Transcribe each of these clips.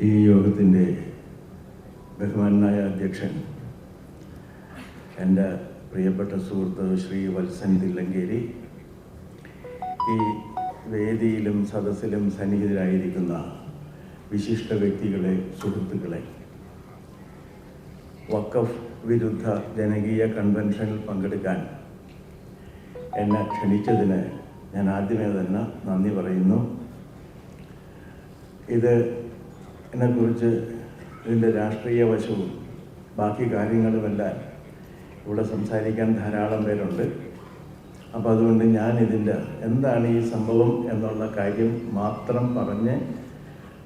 ഈ യോഗത്തിന്റെ ബഹുമാനായ അധ്യക്ഷൻ എന്റെ പ്രിയപ്പെട്ട സുഹൃത്ത് ശ്രീ വത്സൻ തില്ലങ്കേരി ഈ വേദിയിലും സദസ്സിലും സന്നിഹിതരായിരിക്കുന്ന വിശിഷ്ട വ്യക്തികളെ സുഹൃത്തുക്കളെ വക്കഫ് വിരുദ്ധ ജനകീയ കൺവെൻഷനിൽ പങ്കെടുക്കാൻ എന്നെ ക്ഷണിച്ചതിന് ഞാൻ ആദ്യമേ തന്നെ നന്ദി പറയുന്നു. ഇത് എന്നെക്കുറിച്ച് ഇതിന്റെ രാഷ്ട്രീയ വശവും ബാക്കി കാര്യങ്ങളുമെല്ലാം ഇവിടെ സംസാരിക്കാൻ ധാരാളം പേരുണ്ട്. അപ്പോൾ അതുകൊണ്ട് ഞാൻ ഇതിന്റെ എന്താണ് ഈ സംഭവം എന്നുള്ള കാര്യം മാത്രം പറഞ്ഞ്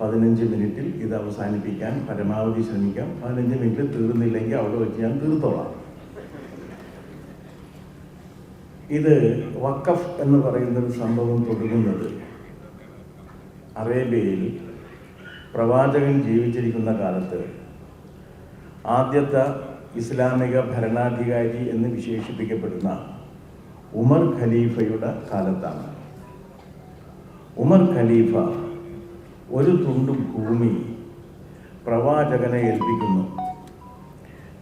പതിനഞ്ച് മിനിറ്റിൽ ഇത് അവസാനിപ്പിക്കാൻ പരമാവധി ശ്രമിക്കാം. പതിനഞ്ച് മിനിറ്റ് തീർന്നില്ലെങ്കിൽ അവിടെ വെച്ച് ഞാൻ തീർത്തോളാം. ഇത് വക്കഫ് എന്ന് പറയുന്ന ഒരു സംഭവം തുടങ്ങുന്നത് അറേബ്യയിൽ പ്രവാചകൻ ജീവിച്ചിരിക്കുന്ന കാലത്ത് ആദ്യത്തെ ഇസ്ലാമിക ഭരണാധികാരി എന്ന് വിശേഷിപ്പിക്കപ്പെടുന്ന ഉമർ ഖലീഫയുടെ കാലത്താണ്. ഉമർ ഖലീഫ ഒരു തുണ്ട് ഭൂമി പ്രവാചകനെ ഏൽപ്പിക്കുന്നു.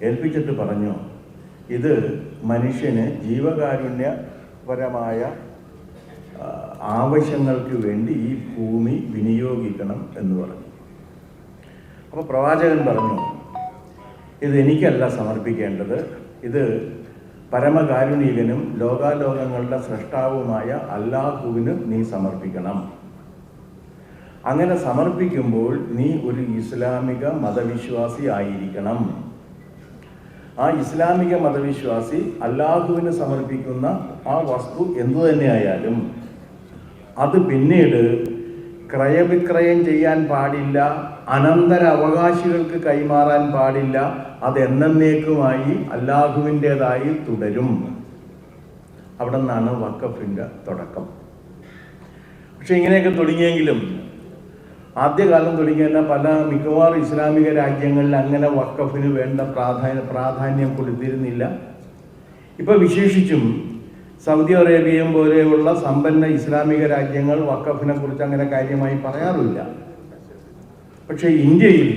ഏൽപ്പിച്ചിട്ട് പറഞ്ഞു ഇത് മനുഷ്യന് ജീവകാരുണ്യപരമായ ആവശ്യങ്ങൾക്ക് വേണ്ടി ഈ ഭൂമി വിനിയോഗിക്കണം എന്ന് പറഞ്ഞു. അപ്പോൾ പ്രവാചകൻ പറഞ്ഞു ഇത് എനിക്കല്ല സമർപ്പിക്കേണ്ടത്. ഇത് പരമകാരുണികനും ലോകാലോകങ്ങളുടെ സൃഷ്ടാവുമായ അല്ലാഹുവിന് നീ സമർപ്പിക്കണം. അങ്ങനെ സമർപ്പിക്കുമ്പോൾ നീ ഒരു ഇസ്ലാമിക മതവിശ്വാസി ആയിരിക്കണം. ആ ഇസ്ലാമിക മതവിശ്വാസി അല്ലാഹുവിന് സമർപ്പിക്കുന്ന ആ വസ്തു എന്തു തന്നെയായാലും അത് പിന്നീട് ക്രയവിക്രയം ചെയ്യാൻ പാടില്ല അനന്തര അവകാശികൾക്ക് കൈമാറാൻ പാടില്ല അത് എന്നേക്കുമായി അല്ലാഹുവിന്റെതായി തുടരും. അവിടെ നിന്നാണ് വക്കഫിന്റെ തുടക്കം. പക്ഷെ ഇങ്ങനെയൊക്കെ തുടങ്ങിയെങ്കിലും ആദ്യകാലം തുടങ്ങി തന്നെ പല മിക്കവാറും ഇസ്ലാമിക രാജ്യങ്ങളിൽ അങ്ങനെ വക്കഫിന് വേണ്ട പ്രാധാന്യ പ്രാധാന്യം കൊടുത്തിരുന്നില്ല. ഇപ്പൊ വിശേഷിച്ചും സൗദി അറേബ്യയും പോലെയുള്ള സമ്പന്ന ഇസ്ലാമിക രാജ്യങ്ങൾ വക്കഫിനെ കുറിച്ച് അങ്ങനെ കാര്യമായി പറയാറില്ല. പക്ഷെ ഇന്ത്യയിൽ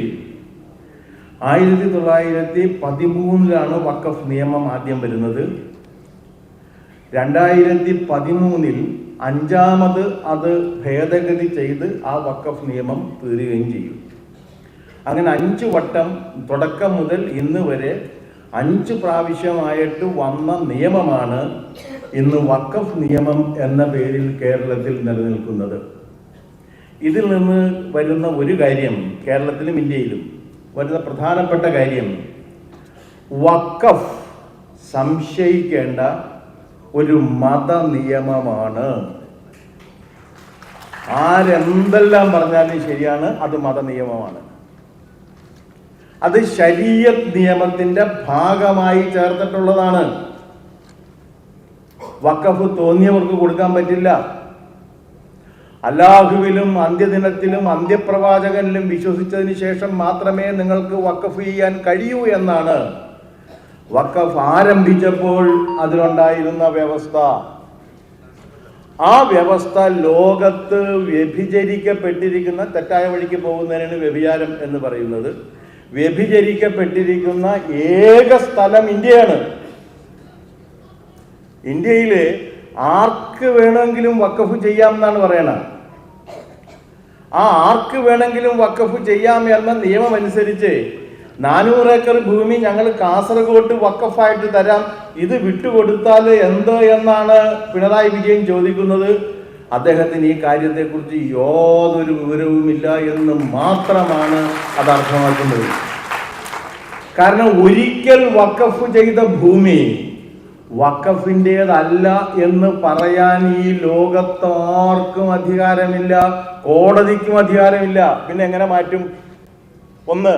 ആയിരത്തി തൊള്ളായിരത്തി പതിമൂന്നിലാണ് വക്കഫ് നിയമം ആദ്യം വരുന്നത്. രണ്ടായിരത്തി പതിമൂന്നിൽ അഞ്ചാമത് അത് ഭേദഗതി ചെയ്ത് ആ വക്കഫ് നിയമം തീരുകയും ചെയ്യും. അങ്ങനെ അഞ്ച് വട്ടം തുടക്കം മുതൽ ഇന്ന് വരെ അഞ്ച് പ്രാവശ്യമായിട്ട് വന്ന നിയമമാണ് ഇന്ന് വക്കഫ് നിയമം എന്ന പേരിൽ കേരളത്തിൽ നിലനിൽക്കുന്നത്. ഇതിൽ നിന്ന് വരുന്ന ഒരു കാര്യം കേരളത്തിലും ഇന്ത്യയിലും വരുന്ന പ്രധാനപ്പെട്ട കാര്യം വക്കഫ് സംശയിക്കേണ്ട ഒരു മത നിയമമാണ് ആരെന്തെല്ലാം പറഞ്ഞാലും ശരിയാണ് അത് മത നിയമമാണ് അത് ശരീയത്ത് നിയമത്തിന്റെ ഭാഗമായി ചേർത്തിട്ടുള്ളതാണ്. വക്കഫ് തോന്നിയവർക്ക് കൊടുക്കാൻ പറ്റില്ല. അല്ലാഹുവിലും അന്ത്യദിനത്തിലും അന്ത്യപ്രവാചകനിലും വിശ്വസിച്ചതിന് ശേഷം മാത്രമേ നിങ്ങൾക്ക് വക്കഫ് ചെയ്യാൻ കഴിയൂ എന്നാണ്. വക്കഫ് ആരംഭിച്ചപ്പോൾ അതിലുണ്ടായിരുന്ന വ്യവസ്ഥ. ആ വ്യവസ്ഥ ലോകത്ത് വ്യഭിചരിക്കപ്പെട്ടിരിക്കുന്ന തെറ്റായ വഴിക്ക് പോകുന്നതിനാണ് വ്യഭിചാരം എന്ന് പറയുന്നത്. വ്യഭിചരിക്കപ്പെട്ടിരിക്കുന്ന ഏക സ്ഥലം ഇന്ത്യയാണ്. ഇന്ത്യയിൽ ആർക്ക് വേണമെങ്കിലും വക്കഫ് ചെയ്യാം എന്നാണ് പറയണത് ആ ആർക്ക് വേണമെങ്കിലും വക്കഫ് ചെയ്യാം എന്ന നിയമം അനുസരിച്ച് നാനൂറ് ഏക്കർ ഭൂമി ഞങ്ങൾ കാസർഗോട്ട് വക്കഫായിട്ട് തരാം. ഇത് വിട്ടുകൊടുത്താൽ എന്ത് എന്നാണ് പിണറായി വിജയൻ ചോദിക്കുന്നത്. അദ്ദേഹത്തിന് ഈ കാര്യത്തെക്കുറിച്ച് യാതൊരു വിവരവുമില്ല എന്ന് മാത്രമാണ് അത് അർത്ഥമാക്കുന്നത്. കാരണം ഒരിക്കൽ വക്കഫ് ചെയ്ത ഭൂമി വക്കഫിന്റെതല്ല എന്ന് പറയാൻ ഈ ലോകത്താർക്കും അധികാരമില്ല കോടതിക്കും അധികാരമില്ല. പിന്നെ എങ്ങനെ മാറ്റും? ഒന്ന്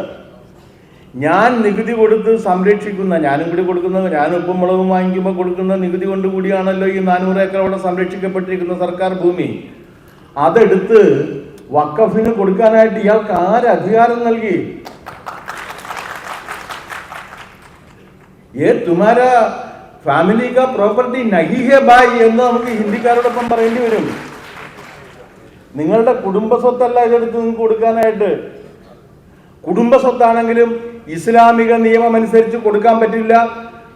ഞാൻ നികുതി കൊടുത്ത് സംരക്ഷിക്കുന്ന ഞാനും കൂടി കൊടുക്കുന്നത് ഞാൻ ഉപ്പും മുളകും വാങ്ങിക്കുമ്പോൾ കൊടുക്കുന്ന നികുതി കൊണ്ട് കൂടിയാണല്ലോ ഈ നാനൂറ് ഏക്കർ അവിടെ സംരക്ഷിക്കപ്പെട്ടിരിക്കുന്ന സർക്കാർ ഭൂമി. അതെടുത്ത് വക്കഫിന് കൊടുക്കാനായിട്ട് ഇയാൾക്ക് ആര് അധികാരം നൽകി? ഏ തുമാര ഫാമിലി കാ പ്രോപ്പർട്ടി നഹി ബായ് എന്ന് നമുക്ക് ഹിന്ദിക്കാരോടൊപ്പം പറയേണ്ടി വരും. നിങ്ങളുടെ കുടുംബ സ്വത്തല്ല ഇതെടുത്ത് നിങ്ങൾക്ക് കൊടുക്കാനായിട്ട്. കുടുംബ സ്വത്താണെങ്കിലും ഇസ്ലാമിക നിയമം അനുസരിച്ച് കൊടുക്കാൻ പറ്റില്ല.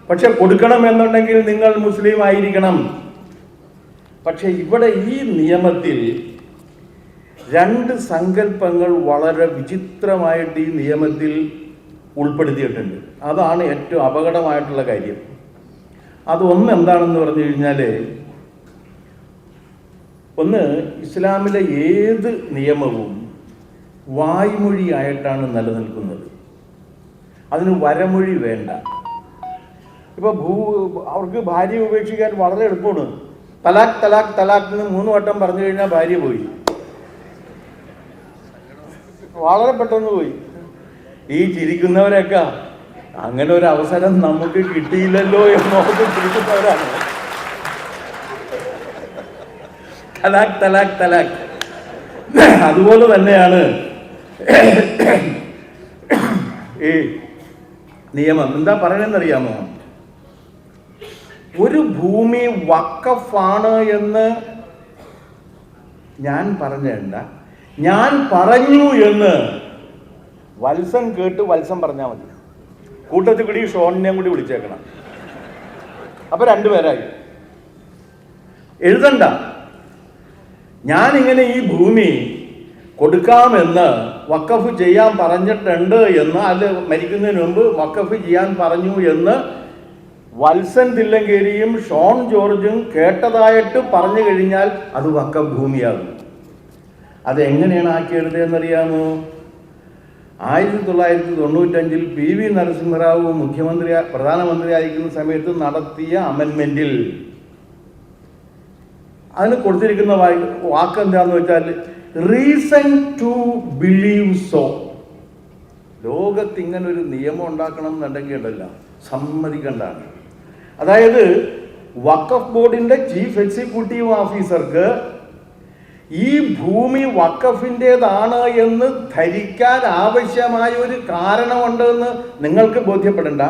പക്ഷെ കൊടുക്കണം എന്നുണ്ടെങ്കിൽ നിങ്ങൾ മുസ്ലിം ആയിരിക്കണം. പക്ഷെ ഇവിടെ ഈ നിയമത്തിൽ രണ്ട് സങ്കല്പങ്ങൾ വളരെ വിചിത്രമായിട്ട് ഈ നിയമത്തിൽ ഉൾപ്പെടുത്തിയിട്ടുണ്ട്. അതാണ് ഏറ്റവും അപകടമായിട്ടുള്ള കാര്യം. അത് ഒന്ന് എന്താണെന്ന് പറഞ്ഞു കഴിഞ്ഞാൽ ഒന്ന് ഇസ്ലാമിലെ ഏത് നിയമവും വായ്മൊഴിയായിട്ടാണ് നിലനിൽക്കുന്നത്. അതിന് വരമൊഴി വേണ്ട. ഇപ്പൊ ഭൂ അവർക്ക് ഭാര്യ ഉപേക്ഷിക്കാൻ വളരെ എളുപ്പമാണ്. തലാഖ് തലാഖ് തലാഖ് എന്ന് മൂന്ന് വട്ടം പറഞ്ഞു കഴിഞ്ഞാൽ ഭാര്യ പോയി. വളരെ പെട്ടെന്ന് പോയി. ഈ ചിരിക്കുന്നവരൊക്കെ അങ്ങനെ ഒരു അവസരം നമുക്ക് കിട്ടിയില്ലല്ലോ എന്നോർത്ത് ചിരിക്കുന്നവരാണ്. തലാഖ് തലാഖ് തലാഖ് അതുപോലെ തന്നെയാണ് ഈ നിയമം. എന്താ പറയണെന്നറിയാമോ? ഒരു ഭൂമി വക്കഫാണ് എന്ന് ഞാൻ പറഞ്ഞേണ്ട. ഞാൻ പറഞ്ഞു എന്ന് വത്സൻ കേട്ട് വത്സൻ പറഞ്ഞാൽ മതി. കൂട്ടത്തിൽ കൂടി ഷോണിനെയും കൂടി വിളിച്ചേക്കണം. അപ്പൊ രണ്ടുപേരായി. എഴുതണ്ട. ഞാൻ ഇങ്ങനെ ഈ ഭൂമി കൊടുക്കാമെന്ന് വക്കഫ് ചെയ്യാൻ പറഞ്ഞിട്ടുണ്ട് എന്ന് അല്ല മരിക്കുന്നതിന് മുമ്പ് വക്കഫ് ചെയ്യാൻ പറഞ്ഞു എന്ന് വത്സൻ തില്ലങ്കേരിയും ഷോൺ ജോർജും കേട്ടതായിട്ട് പറഞ്ഞു കഴിഞ്ഞാൽ അത് വക്കഫ് ഭൂമിയാകും അത് എങ്ങനെയാണ് ആക്കിയെടുത്തതെന്നറിയാമോ ആയിരത്തി തൊള്ളായിരത്തി തൊണ്ണൂറ്റഞ്ചിൽ പി വി നരസിംഹറാവു മുഖ്യമന്ത്രി പ്രധാനമന്ത്രിയായിരിക്കുന്ന സമയത്ത് നടത്തിയ അമെന്മെന്റിൽ അതിന് കൊടുത്തിരിക്കുന്ന വാക്ക് എന്താന്ന് വെച്ചാൽ റീസൺ ടു ബിലീവ് സോ ലോകത്ത് ഇങ്ങനെ ഒരു നിയമം ഉണ്ടാക്കണം എന്നുണ്ടെങ്കിൽ ഉണ്ടല്ല. സമ്മതിക്കേണ്ടതാണ് അതായത് വക്കഫ് ബോർഡിന്റെ ചീഫ് എക്സിക്യൂട്ടീവ് ഓഫീസർക്ക് ഈ ഭൂമി വക്കഫിന്റെതാണ് എന്ന് ധരിക്കാൻ ആവശ്യമായ ഒരു കാരണമുണ്ടെന്ന് നിങ്ങൾക്ക് ബോധ്യപ്പെടണ്ട.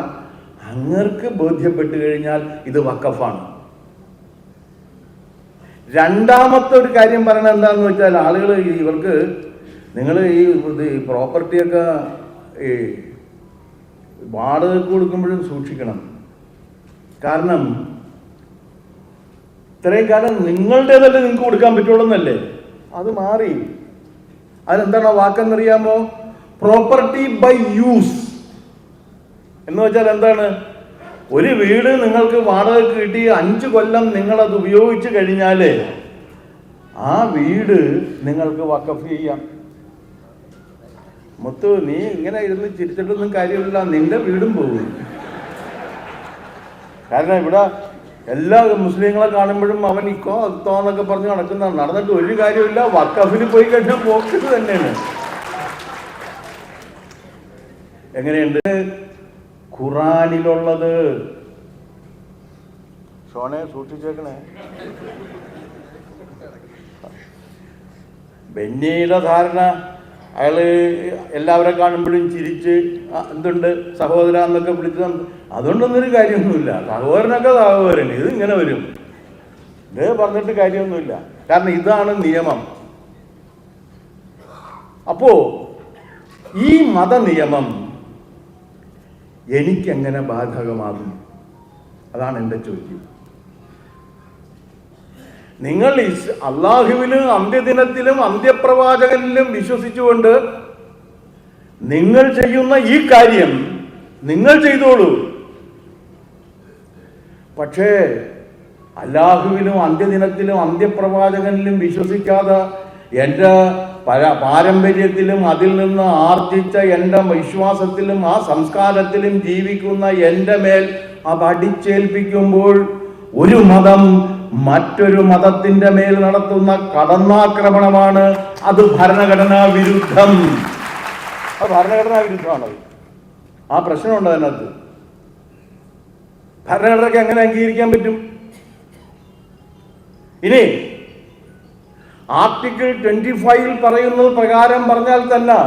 അങ്ങർക്ക് ബോധ്യപ്പെട്ടു കഴിഞ്ഞാൽ ഇത് വക്കഫാണ് രണ്ടാമത്തെ ഒരു കാര്യം പറയണത് എന്താണെന്ന് വെച്ചാൽ ആളുകൾ ഇവർക്ക് നിങ്ങൾ ഈ പ്രോപ്പർട്ടിയൊക്കെ ഈ വാടകയ്ക്ക് കൊടുക്കുമ്പോഴും സൂക്ഷിക്കണം. കാരണം ഇത്രയും കാലം നിങ്ങളുടേതല്ലേ നിങ്ങൾക്ക് കൊടുക്കാൻ പറ്റുള്ളൂ എന്നല്ലേ അത് മാറി. അതിനെന്താണ് ആ വാക്കെന്നറിയാമോ? പ്രോപ്പർട്ടി ബൈ യൂസ് എന്ന് വെച്ചാൽ എന്താണ്? ഒരു വീട് നിങ്ങൾക്ക് വാടക കിട്ടി അഞ്ച് കൊല്ലം നിങ്ങൾ അത് ഉപയോഗിച്ച് കഴിഞ്ഞാൽ ആ വീട് നിങ്ങൾക്ക് വക്കഫ് ചെയ്യാം. മുത്തു നീ ഇങ്ങനെ ഇരുന്ന് ചിരിച്ചിട്ടൊന്നും കാര്യമില്ല നിന്റെ വീടും പോകും. കാരണം ഇവിടെ എല്ലാ മുസ്ലിങ്ങളെ കാണുമ്പോഴും അവൻ ഇക്കോ അത്തോ എന്നൊക്കെ പറഞ്ഞ് നടക്കുന്നതാണ്. നടന്നിട്ട് ഒരു കാര്യമില്ല വക്കഫിന് പോയി കഴിഞ്ഞാൽ പോക്കറ്റ് തന്നെയാണ്. എങ്ങനെയുണ്ട്? ഖുറാനിലുള്ളത്. ഷോനെ സൂക്ഷിച്ചേക്കണേ. ബെന്നിയുടെ ധാരണ അയാൾ എല്ലാവരെ കാണുമ്പോഴും ചിരിച്ച് എന്തുണ്ട്? സഹോദര എന്നൊക്കെ വിളിച്ച് അതുകൊണ്ടൊന്നൊരു കാര്യമൊന്നുമില്ല. സഹോദരനൊക്കെ സഹോദരൻ ഇത് ഇങ്ങനെ വരും. ഇത് പറഞ്ഞിട്ട് കാര്യമൊന്നുമില്ല. കാരണം ഇതാണ് നിയമം. അപ്പോ ഈ മതനിയമം എനിക്കെങ്ങനെ ബാധകമാകും? അതാണ് എന്റെ ചോദ്യം. നിങ്ങൾ അള്ളാഹുവിലും അന്ത്യദിനത്തിലും അന്ത്യപ്രവാചകനിലും വിശ്വസിച്ചുകൊണ്ട് നിങ്ങൾ ചെയ്യുന്ന ഈ കാര്യം നിങ്ങൾ ചെയ്തോളൂ. പക്ഷേ അല്ലാഹുവിലും അന്ത്യദിനത്തിലും അന്ത്യപ്രവാചകനിലും വിശ്വസിക്കാതെ എന്റെ പര പാരമ്പര്യത്തിലും അതിൽ നിന്ന് ആർജിച്ച എന്റെ വിശ്വാസത്തിലും ആ സംസ്കാരത്തിലും ജീവിക്കുന്ന എന്റെ മേൽ അത് അടിച്ചേൽപ്പിക്കുമ്പോൾ ഒരു മതം മറ്റൊരു മതത്തിന്റെ മേൽ നടത്തുന്ന കടന്നാക്രമണമാണ് അത് ഭരണഘടനാ വിരുദ്ധം. അത് ഭരണഘടനാ വിരുദ്ധമാണത്. ആ പ്രശ്നമുണ്ട് അതിനകത്ത്. ഭരണഘടനയ്ക്ക് എങ്ങനെ അംഗീകരിക്കാൻ പറ്റും? ഇനി ആർട്ടിക്കിൾ ട്വന്റി ഫൈവിൽ പറയുന്നത് പ്രകാരം പറഞ്ഞാൽ തന്നെ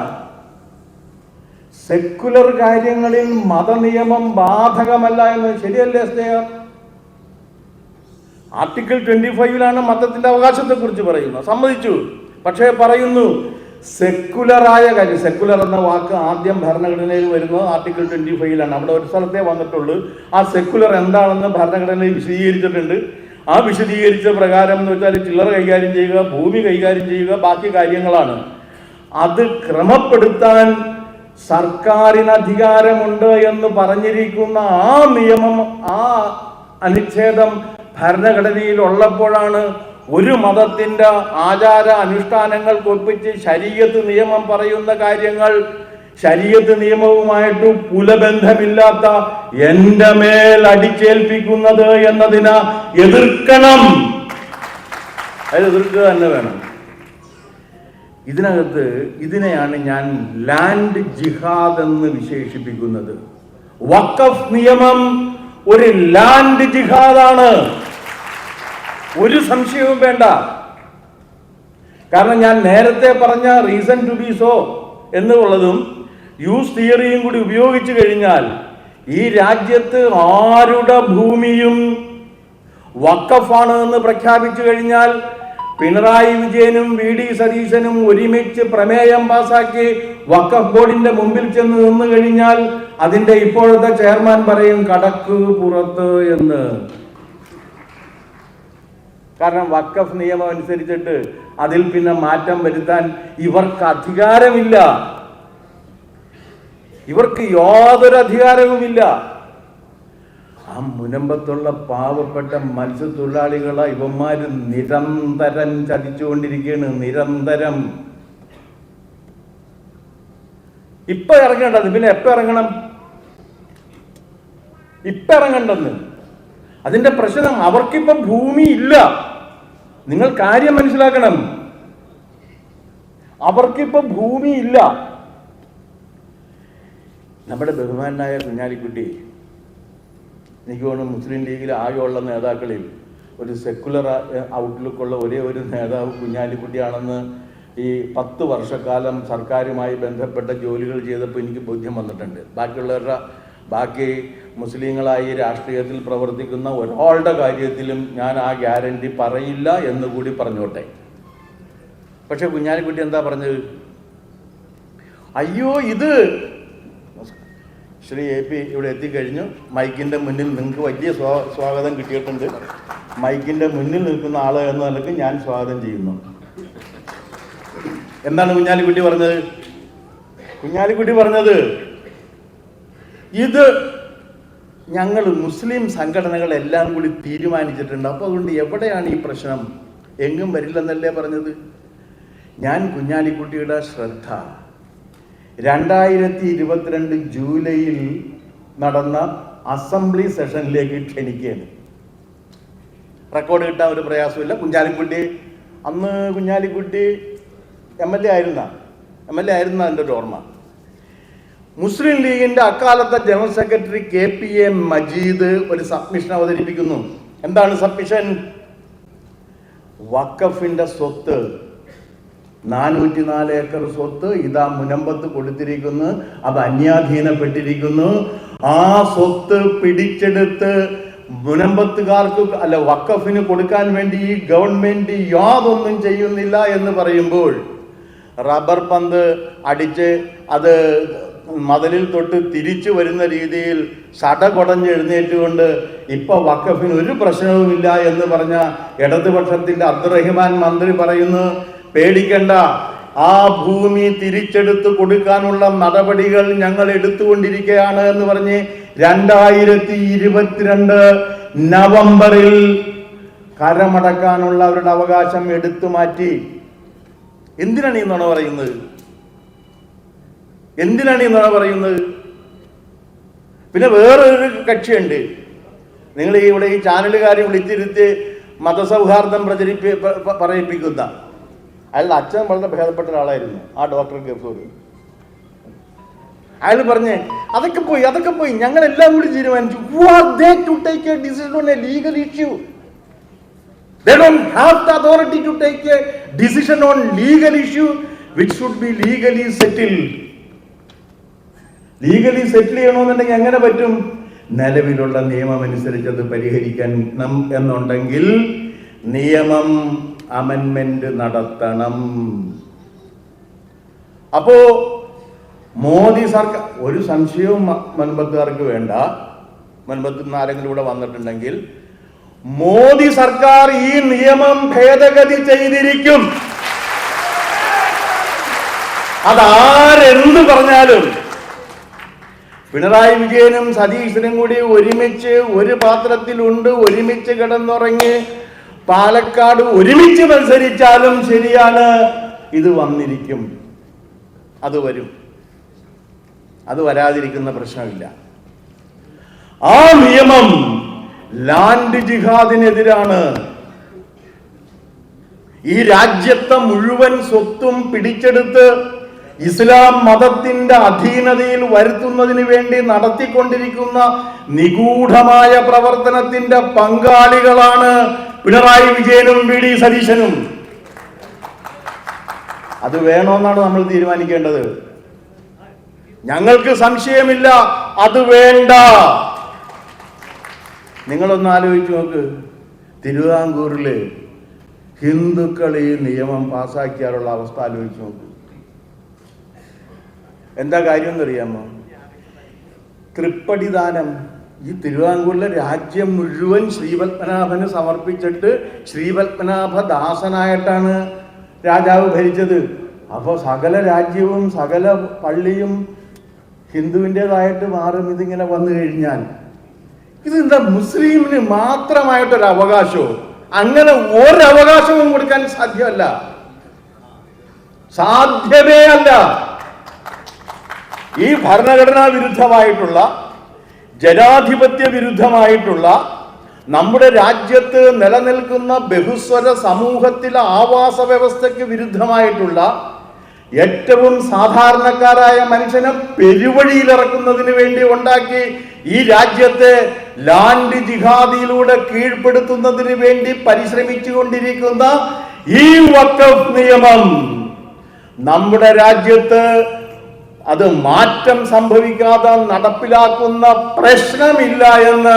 സെക്കുലർ കാര്യങ്ങളിൽ മതനിയമം ബാധകമല്ല എന്ന് ശരിയല്ലേ സ്നേഹ? ആർട്ടിക്കിൾ ട്വന്റി ഫൈവിലാണ് മതത്തിന്റെ അവകാശത്തെ കുറിച്ച് പറയുന്നത്. സമ്മതിച്ചു. പക്ഷേ പറയുന്നു സെക്കുലറായ കാര്യം സെക്കുലർ എന്ന വാക്ക് ആദ്യം ഭരണഘടനയിൽ വരുന്നത് ആർട്ടിക്കിൾ ട്വന്റി ഫൈവിലാണ് അവിടെ ഒരു സ്ഥലത്തേ വന്നിട്ടുള്ളൂ. ആ സെക്കുലർ എന്താണെന്ന് ഭരണഘടനയിൽ വിശദീകരിച്ചിട്ടുണ്ട്. ആ വിശദീകരിച്ച പ്രകാരം എന്ന് വെച്ചാൽ ചില്ലറ കൈകാര്യം ചെയ്യുക ഭൂമി കൈകാര്യം ചെയ്യുക ബാക്കി കാര്യങ്ങളാണ്. അത് ക്രമപ്പെടുത്താൻ സർക്കാരിന് അധികാരമുണ്ട് എന്ന് പറഞ്ഞിരിക്കുന്ന ആ നിയമം ആ അനുച്ഛേദം ഭരണഘടനയിൽ ഉള്ളപ്പോഴാണ് ഒരു മതത്തിന്റെ ആചാര അനുഷ്ഠാനങ്ങൾ ഒപ്പിച്ച് ശരീരത്ത് നിയമം പറയുന്ന കാര്യങ്ങൾ ശരീരത്ത് നിയമവുമായിട്ട് പുലബന്ധമില്ലാത്ത എന്റെ മേൽ അടിച്ചേൽപ്പിക്കുന്നത് എന്നതിന് എതിർക്കണം. അത് എതിർക്കുക തന്നെ വേണം. ഇതിനകത്ത് ഇതിനെയാണ് ഞാൻ ലാൻഡ് ജിഹാദ് എന്ന് വിശേഷിപ്പിക്കുന്നത്. വക്കഫ് നിയമം ഒരു ലാൻഡ് ജിഹാദാണ്. ഒരു സംശയവും വേണ്ട. കാരണം ഞാൻ നേരത്തെ പറഞ്ഞ റീസൺ ടു ബി സോ എന്നുള്ളതും യൂസ് തിയറിയും കൂടി ഉപയോഗിച്ചു കഴിഞ്ഞാൽ ഈ രാജ്യത്ത് ആരുടെ ഭൂമിയും വക്കഫാണ് എന്ന് പ്രഖ്യാപിച്ചു കഴിഞ്ഞാൽ പിണറായി വിജയനും വി ഡി സതീശനും ഒരുമിച്ച് പ്രമേയം പാസാക്കി വക്കഫ് ബോർഡിന്റെ മുമ്പിൽ ചെന്ന് നിന്നു കഴിഞ്ഞാൽ അതിന്റെ ഇപ്പോഴത്തെ ചെയർമാൻ പറയും കടക്ക് പുറത്ത് എന്ന്. കാരണം വക്കഫ് നിയമം അനുസരിച്ചിട്ട് അതിൽ പിന്നെ മാറ്റം വരുത്താൻ ഇവർക്ക് അധികാരമില്ല. ഇവർക്ക് യാതൊരു അധികാരവുമില്ല. ആ മുനമ്പത്തുള്ള പാവപ്പെട്ട മത്സ്യത്തൊഴിലാളികളെ ഇവന്മാർ നിരന്തരം ചതിച്ചുകൊണ്ടിരിക്കുകയാണ് നിരന്തരം. ഇപ്പൊ ഇറങ്ങേണ്ടത് പിന്നെ എപ്പ ഇറങ്ങണം? ഇപ്പൊ ഇറങ്ങണ്ടെന്ന് അതിന്റെ പ്രശ്നം അവർക്കിപ്പോ ഭൂമി ഇല്ല. നിങ്ങൾ കാര്യം മനസ്സിലാക്കണം. അവർക്കിപ്പോ ഭൂമി ഇല്ല. നമ്മുടെ ബഹുമാനായ കുഞ്ഞാലിക്കുട്ടി എനിക്ക് തോന്നുന്നു മുസ്ലിം ലീഗിൽ ആകെയുള്ള നേതാക്കളിൽ ഒരു സെക്കുലർ ഔട്ട്ലുക്കുള്ള ഒരേ ഒരു നേതാവ് കുഞ്ഞാലിക്കുട്ടിയാണെന്ന് ഈ പത്ത് വർഷക്കാലം സർക്കാരുമായി ബന്ധപ്പെട്ട ജോലികൾ ചെയ്തപ്പോൾ എനിക്ക് ബോധ്യം വന്നിട്ടുണ്ട്. ബാക്കിയുള്ളവരുടെ ബാക്കി മുസ്ലിങ്ങളായി രാഷ്ട്രീയത്തിൽ പ്രവർത്തിക്കുന്ന ഒരാളുടെ കാര്യത്തിലും ഞാൻ ആ ഗ്യാരണ്ടി പറയില്ല എന്ന് കൂടി പറഞ്ഞോട്ടെ. പക്ഷെ കുഞ്ഞാലിക്കുട്ടി എന്താ പറഞ്ഞത്? അയ്യോ ഇത് ശ്രീ എ പി ഇവിടെ എത്തിക്കഴിഞ്ഞു. മൈക്കിന്റെ മുന്നിൽ നിങ്ങൾക്ക് വലിയ സ്വാ സ്വാഗതം കിട്ടിയിട്ടുണ്ട്. മൈക്കിന്റെ മുന്നിൽ നിൽക്കുന്ന ആൾ എന്ന നിലയ്ക്ക് ഞാൻ സ്വാഗതം ചെയ്യുന്നു. എന്താണ് കുഞ്ഞാലിക്കുട്ടി പറഞ്ഞത്? കുഞ്ഞാലിക്കുട്ടി പറഞ്ഞത് ഇത് ഞങ്ങൾ മുസ്ലിം സംഘടനകളെല്ലാം കൂടി തീരുമാനിച്ചിട്ടുണ്ട്. അപ്പോൾ അതുകൊണ്ട് എവിടെയാണ് ഈ പ്രശ്നം? എങ്ങും വരില്ലെന്നല്ലേ പറഞ്ഞത്? ഞാൻ കുഞ്ഞാലിക്കുട്ടിയുടെ ശ്രദ്ധ രണ്ടായിരത്തി ഇരുപത്തിരണ്ട് ജൂലൈയിൽ നടന്ന അസംബ്ലി സെഷനിലേക്ക് ക്ഷണിക്കുകയാണ്. റെക്കോർഡ് കിട്ടാൻ ഒരു പ്രയാസമില്ല കുഞ്ഞാലിക്കുട്ടി അന്ന് കുഞ്ഞാലിക്കുട്ടി എം എൽ എ ആയിരുന്ന എം എൽ എ ആയിരുന്ന എന്റെ ഒരു ഓർമ്മ. മുസ്ലിം ലീഗിന്റെ അക്കാലത്തെ general secretary K P A Majeed ഒരു സബ്മിഷൻ അവതരിപ്പിക്കുന്നു. എന്താണ് സബ്മിഷൻ? വക്കഫിന്റെ സ്വത്ത് നാനൂറ്റി നാല് ഏക്കർ സ്വത്ത് ഇതാ മുനമ്പത്ത് കൊടുത്തിരിക്കുന്നു. അത് അന്യാധീനപ്പെട്ടിരിക്കുന്നു. ആ സ്വത്ത് പിടിച്ചെടുത്ത് മുനമ്പത്തുകാർക്ക് അല്ല വക്കഫിന് കൊടുക്കാൻ വേണ്ടി ഈ ഗവൺമെന്റ് യാതൊന്നും ചെയ്യുന്നില്ല എന്ന് പറയുമ്പോൾ റബ്ബർ പന്ത് അടിച്ച് അത് മതിലിൽ തൊട്ട് തിരിച്ചു വരുന്ന രീതിയിൽ സടകൊടഞ്ഞ് എഴുന്നേറ്റുകൊണ്ട് ഇപ്പൊ വക്കഫിന് ഒരു പ്രശ്നവുമില്ല എന്ന് പറഞ്ഞ ഇടതുപക്ഷത്തിന്റെ അബ്ദുറഹിമാൻ മന്ത്രി പറയുന്നു പേടിക്കണ്ട. ആ ഭൂമി തിരിച്ചെടുത്ത് കൊടുക്കാനുള്ള നടപടികൾ ഞങ്ങൾ എടുത്തുകൊണ്ടിരിക്കുകയാണ് എന്ന് പറഞ്ഞ് രണ്ടായിരത്തി ഇരുപത്തിരണ്ട് നവംബറിൽ കരമടക്കാനുള്ള അവരുടെ അവകാശം എടുത്തു മാറ്റി. എന്തിനാണ് ഈ നുണ പറയുന്നത്? എന്തിനാണ് ഈ നുണ പറയുന്നത്? പിന്നെ വേറൊരു കക്ഷിയുണ്ട്. നിങ്ങൾ ഇവിടെ ഈ ചാനലുകാരെ വിളിച്ചിരുത്തി മതസൗഹാർദ്ദം പ്രചരിപ്പി പറയിപ്പിക്കുന്ന അയാളുടെ അച്ഛൻ വളരെ ഭേദപ്പെട്ട ഒരാളായിരുന്നു. ആ ഡോക്ടർ ഗഫൂർ. അയാൾ പറഞ്ഞേ അതൊക്കെ പോയി അതൊക്കെ പോയി. ഞങ്ങൾ എല്ലാം കൂടി തീരുമാനിച്ചു. Take take a decision on a legal issue? They don't have the authority to take a decision on legal issue which should be legally settled. Legally settle ചെയ്യണമെന്നുണ്ടെങ്കിൽ എങ്ങനെ പറ്റും? നിലവിലുള്ള നിയമം അനുസരിച്ച് അത് പരിഹരിക്കാൻ എന്നുണ്ടെങ്കിൽ നിയമം അമെൻമെന്റ് നടത്തണം. അപ്പോ മോദി സർക്കാർ ഒരു സംശയവും മൻപത്തുകാർക്ക് വേണ്ട. മൻബത്ത് നിന്ന് ആരെങ്കിലും ഇവിടെ വന്നിട്ടുണ്ടെങ്കിൽ മോദി സർക്കാർ ഈ നിയമം ഭേദഗതി ചെയ്തിരിക്കും. അതാരെന്ത് പറഞ്ഞാലും. പിണറായി വിജയനും സതീശനും കൂടി ഒരുമിച്ച് ഒരു പാത്രത്തിലുണ്ട് ഒരുമിച്ച് കിടന്നുറങ്ങി പാലക്കാട് ഒരുമിച്ച് മത്സരിച്ചാലും ശരിയാണ്. ഇത് വന്നിരിക്കും. അത് വരും. അത് വരാതിരിക്കുന്ന പ്രശ്നമില്ല. ആ നിയമം ലാൻഡ് ജിഹാദിനെതിരാണ്. ഈ രാജ്യത്തെ മുഴുവൻ സ്വത്തും പിടിച്ചെടുത്ത് ഇസ്ലാം മതത്തിന്റെ അധീനതയിൽ വരുത്തുന്നതിന് വേണ്ടി നടത്തിക്കൊണ്ടിരിക്കുന്ന നിഗൂഢമായ പ്രവർത്തനത്തിന്റെ പങ്കാളികളാണ് പിണറായി വിജയനും വി ഡി സതീശനും. അത് വേണമെന്നാണ് നമ്മൾ തീരുമാനിക്കേണ്ടത്. ഞങ്ങൾക്ക് സംശയമില്ല അത് വേണ്ട. നിങ്ങളൊന്ന് ആലോചിച്ച് നോക്ക്. തിരുവിതാംകൂറിൽ ഹിന്ദുക്കൾ ഈ നിയമം പാസ്സാക്കിയാലുള്ള അവസ്ഥ ആലോചിച്ച് നോക്ക്. എന്താ കാര്യം എന്നറിയാമോ തൃപ്പടിദാനം ഈ തിരുവിതാംകൂറിലെ രാജ്യം മുഴുവൻ ശ്രീപത്മനാഭന് സമർപ്പിച്ചിട്ട് ശ്രീപത്മനാഭ ദാസനായിട്ടാണ് രാജാവ് ഭരിച്ചത്. അപ്പോൾ സകല രാജ്യവും സകല പള്ളിയും ഹിന്ദുവിന്റെതായിട്ട് മാറും ഇതിങ്ങനെ വന്നു കഴിഞ്ഞാൽ. ഇതെന്താ മുസ്ലിമിന് മാത്രമായിട്ടൊരു അവകാശമോ അങ്ങനെ ഒരവകാശവും കൊടുക്കാൻ സാധ്യമല്ല. സാധ്യമേ അല്ല. ഈ ഭരണഘടനാ വിരുദ്ധമായിട്ടുള്ള ജനാധിപത്യ വിരുദ്ധമായിട്ടുള്ള നമ്മുടെ രാജ്യത്ത് നിലനിൽക്കുന്ന ബഹുസ്വര സമൂഹത്തിലെ ആവാസ വ്യവസ്ഥയ്ക്ക് വിരുദ്ധമായിട്ടുള്ള ഏറ്റവും സാധാരണക്കാരായ മനുഷ്യനെ പെരുവഴിയിലിറക്കുന്നതിന് വേണ്ടി ഉണ്ടാക്കി ഈ രാജ്യത്തെ ലാൻഡ് ജിഹാദിയിലൂടെ കീഴ്പ്പെടുത്തുന്നതിന് വേണ്ടി പരിശ്രമിച്ചുകൊണ്ടിരിക്കുന്ന ഈ വക്കഫ് നിയമം നമ്മുടെ രാജ്യത്ത് അത് മാറ്റം സംഭവിക്കാതെ നടപ്പിലാക്കുന്ന പ്രശ്നമില്ല എന്ന്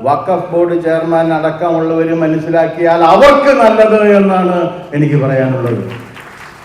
വഖഫ് ബോർഡ് ചെയർമാൻ അടക്കമുള്ളവർ മനസ്സിലാക്കിയാൽ അവർക്ക് നല്ലത് എന്നാണ് എനിക്ക് പറയാനുള്ളത്.